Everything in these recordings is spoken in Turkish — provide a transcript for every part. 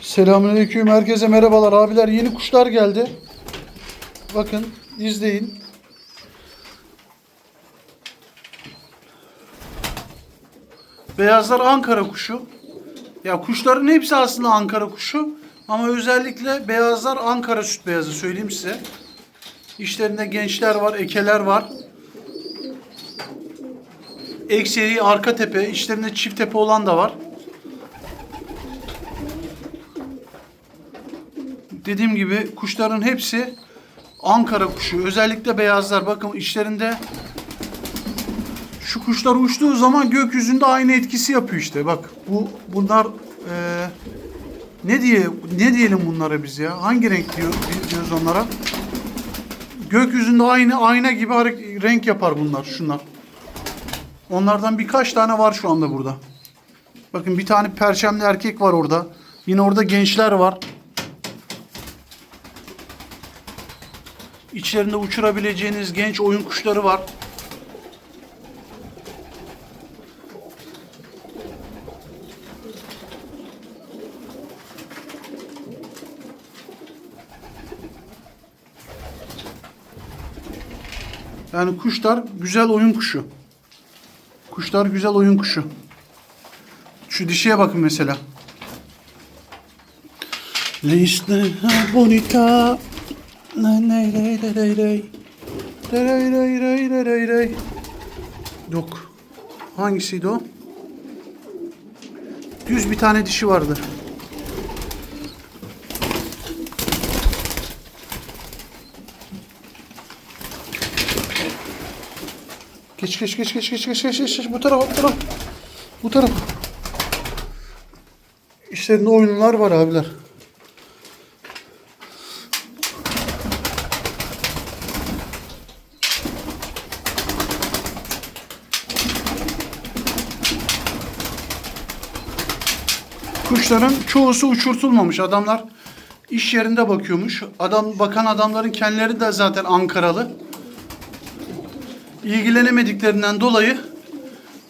Selamünaleyküm. Herkese merhabalar abiler. Yeni kuşlar geldi. Bakın izleyin. Beyazlar Ankara kuşu. Ya kuşların hepsi aslında Ankara kuşu. Ama özellikle beyazlar Ankara süt beyazı söyleyeyim size. İşlerinde gençler var, ekeler var. Ekseri arka tepe, içlerinde çift tepe olan da var. Dediğim gibi kuşların hepsi Ankara kuşu. Özellikle beyazlar. Bakın içlerinde şu kuşlar uçtuğu zaman gökyüzünde aynı etkisi yapıyor işte. Bak bu bunlar eee, ne diye ne diyelim bunlara biz ya? Hangi renk diyor, diyoruz onlara? Gökyüzünde aynı ayna gibi renk yapar bunlar şunlar. Onlardan birkaç tane var şu anda burada. Bakın bir tane perçemli erkek var orada. Yine orada gençler var. İçlerinde uçurabileceğiniz genç oyun kuşları var. Yani kuşlar güzel oyun kuşu. Kuşlar güzel oyun kuşu. Şu dişiye bakın mesela. Liste bonita. Lay lay lay lay lay lay. Lay lay lay lay lay lay lay. Yok. Hangisiydi o? Düz bir tane dişi vardı. Geç geç geç geç geç geç geç geç geç bu tarafa bu tarafa. Bu tarafa. İşlerinde oyunlar var abiler. Kuşların çoğusu uçurtulmamış. Adamlar iş yerinde bakıyormuş. Adam bakan adamların kendileri de zaten Ankaralı. İlgilenemediklerinden dolayı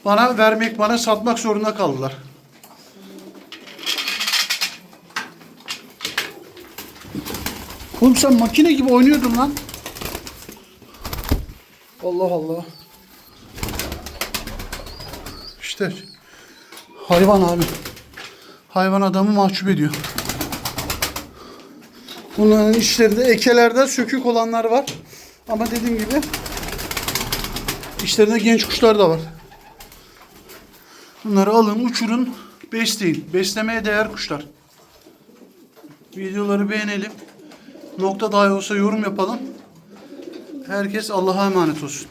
bana vermek, bana satmak zorunda kaldılar. Oğlum sen makine gibi oynuyordun lan. Allah Allah. İşte hayvan abi. Hayvan adamı mahcup ediyor. Bunların işlerinde ekelerde sökük olanlar var. Ama dediğim gibi işlerinde genç kuşlar da var. Bunları alın, uçurun, besleyin. Beslemeye değer kuşlar. Videoları beğenelim. Nokta dahi olsa yorum yapalım. Herkes Allah'a emanet olsun.